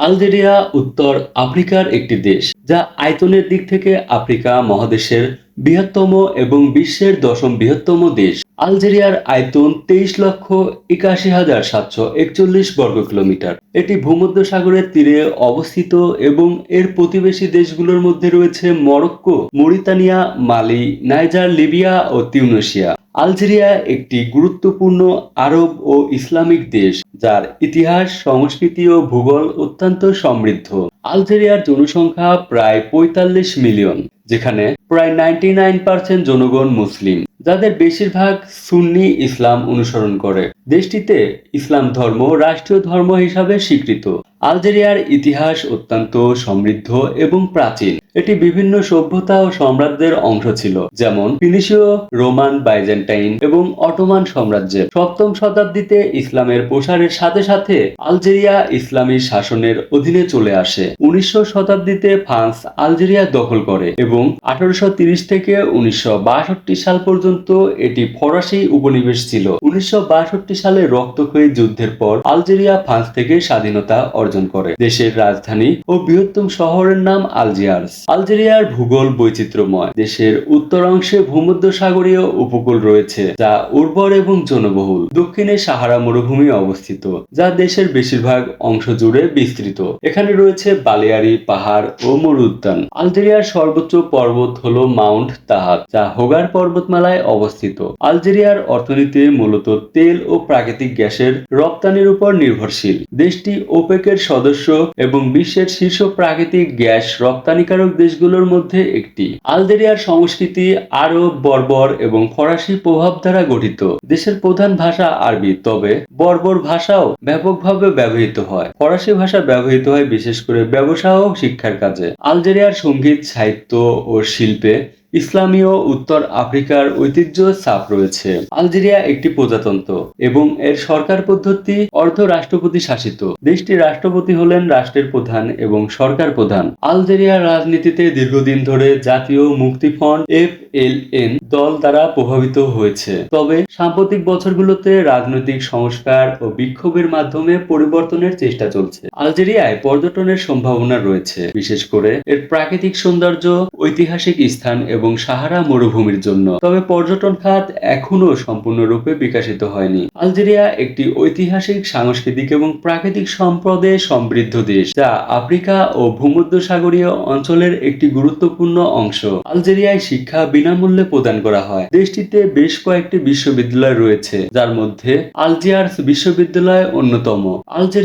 Algeria, উত্তর আফ্রিকার একটি দেশ, যা আয়তনের দিক থেকে আফ্রিকা মহাদেশের বৃহত্তম এবং বিশ্বের দশম বৃহত্তম দেশ। আলজেরিয়ার আয়তন তেইশ লক্ষ একাশি হাজার সাতশো একচল্লিশ বর্গ কিলোমিটার। এটি ভূমধ্যসাগরের তীরে অবস্থিত এবং এর প্রতিবেশী দেশগুলোর মধ্যে রয়েছে Morocco, Mauritania, Mali, Niger, Libya ও তিউনেশিয়া আলজেরিয়া একটি গুরুত্বপূর্ণ আরব ও ইসলামিক দেশ, যার ইতিহাস, সংস্কৃতি ও ভূগোল অত্যন্ত সমৃদ্ধ। আলজেরিয়ার জনসংখ্যা প্রায় পঁয়তাল্লিশ মিলিয়ন, যেখানে প্রায় নাইনটি নাইন পার্সেন্ট জনগণ মুসলিম, যাদের বেশিরভাগ সুন্নি ইসলাম অনুসরণ করে। দেশটিতে ইসলাম ধর্ম রাষ্ট্রীয় ধর্ম হিসাবে স্বীকৃত। আলজেরিয়ার ইতিহাস অত্যন্ত সমৃদ্ধ এবং প্রাচীন। এটি বিভিন্ন সভ্যতা ও সম্রাজ্যের অংশ ছিল, যেমন ফিনিশীয়, রোমান, বাইজেন্টাইন এবং অটোমান সাম্রাজ্যের। সপ্তম শতাব্দীতে ইসলামের প্রসারের সাথে সাথে আলজেরিয়া ইসলামী শাসনের অধীনে চলে আসে। উনিশশো শতাব্দীতে ফ্রান্স আলজেরিয়া দখল করে এবং আঠারোশো থেকে উনিশশো বাষট্টি সাল পর্যন্ত এটি ফরাসি উপনিবেশ ছিল। উনিশশো বাষট্টি সালে রক্তক্ষয়ী যুদ্ধের পর আলজেরিয়া ফ্রান্স থেকে স্বাধীনতা অর্জন করে। দেশের রাজধানী ও বৃহত্তম শহরের নাম আলজিয়ার্স। আলজেরিয়ার ভূগোল বৈচিত্র্যময়। দেশের উত্তরাংশে ভূমধ্যসাগরীয় উপকূল রয়েছে, যা উর্বর এবং জনবহুল। দক্ষিণে সাহারা মরুভূমি অবস্থিত, যা দেশের বেশিরভাগ অংশ জুড়ে বিস্তৃত। এখানে রয়েছে বালিয়ারি পাহাড় ও মরু উদ্যান আলজেরিয়ার সর্বোচ্চ পর্বত হলো মাউন্ট তাহাত, যা হোগার পর্বতমালায় অবস্থিত। আলজেরিয়ার অর্থনীতি মূলত তেল ও প্রাকৃতিক গ্যাসের রপ্তানির উপর নির্ভরশীল। দেশটি ওপেকের সদস্য এবং বিশ্বের শীর্ষ প্রাকৃতিক গ্যাস রপ্তানিকারক দেশগুলোর মধ্যে একটি। আলজেরিয়ার সংস্কৃতি আরব, বর্বর এবং ফরাসি প্রভাব দ্বারা গঠিত। দেশের প্রধান ভাষা আরবি, তবে বর্বর ভাষাও ব্যাপকভাবে ব্যবহৃত হয়। ফরাসি ভাষা ব্যবহৃত হয় বিশেষ করে ব্যবসা ও শিক্ষার কাজে। আলজেরিয়ার সংগীত, সাহিত্য ও শিল্পে ইসলামীয় উত্তর আফ্রিকার ঐতিহ্য ছাপ রয়েছে। আলজেরিয়া একটি প্রজাতন্ত্র এবং এর সরকার পদ্ধতি অর্ধ রাষ্ট্রপতি শাসিত। দেশটির রাষ্ট্রপতি হলেন রাষ্ট্রের প্রধান এবং সরকার প্রধান। আলজেরিয়ার রাজনীতিতে দীর্ঘদিন ধরে জাতীয় মুক্তিফ্রন্ট এফ এল এন দল দ্বারা প্রভাবিত হয়েছে। তবে সাম্প্রতিক বছরগুলোতে রাজনৈতিক সংস্কার ও বিক্ষোভের মাধ্যমে পরিবর্তনের চেষ্টা চলছে। আলজেরিয়ায় পর্যটনের সম্ভাবনা রয়েছে। বিশেষ করে এর প্রাকৃতিক সৌন্দর্য, ঐতিহাসিক স্থান এবং সাহারা মরুভূমির জন্য। তবে পর্যটন খাত এখনও সম্পূর্ণরূপে বিকশিত হয়নি। আলজেরিয়া একটি ঐতিহাসিক, সাংস্কৃতিক এবং প্রাকৃতিক সম্পদে সমৃদ্ধ দেশ, যা আফ্রিকা ও ভূমধ্যসাগরীয় অঞ্চলের একটি গুরুত্বপূর্ণ অংশ। আলজেরিয়ায় শিক্ষা বিনামূল্যে প্রদান করা হয়। দেশটিতে বেশ কয়েকটি বিশ্ববিদ্যালয় রয়েছে, যার মধ্যে আলজিয়ার্স বিশ্ববিদ্যালয় অন্যতম। আলজেরিয়া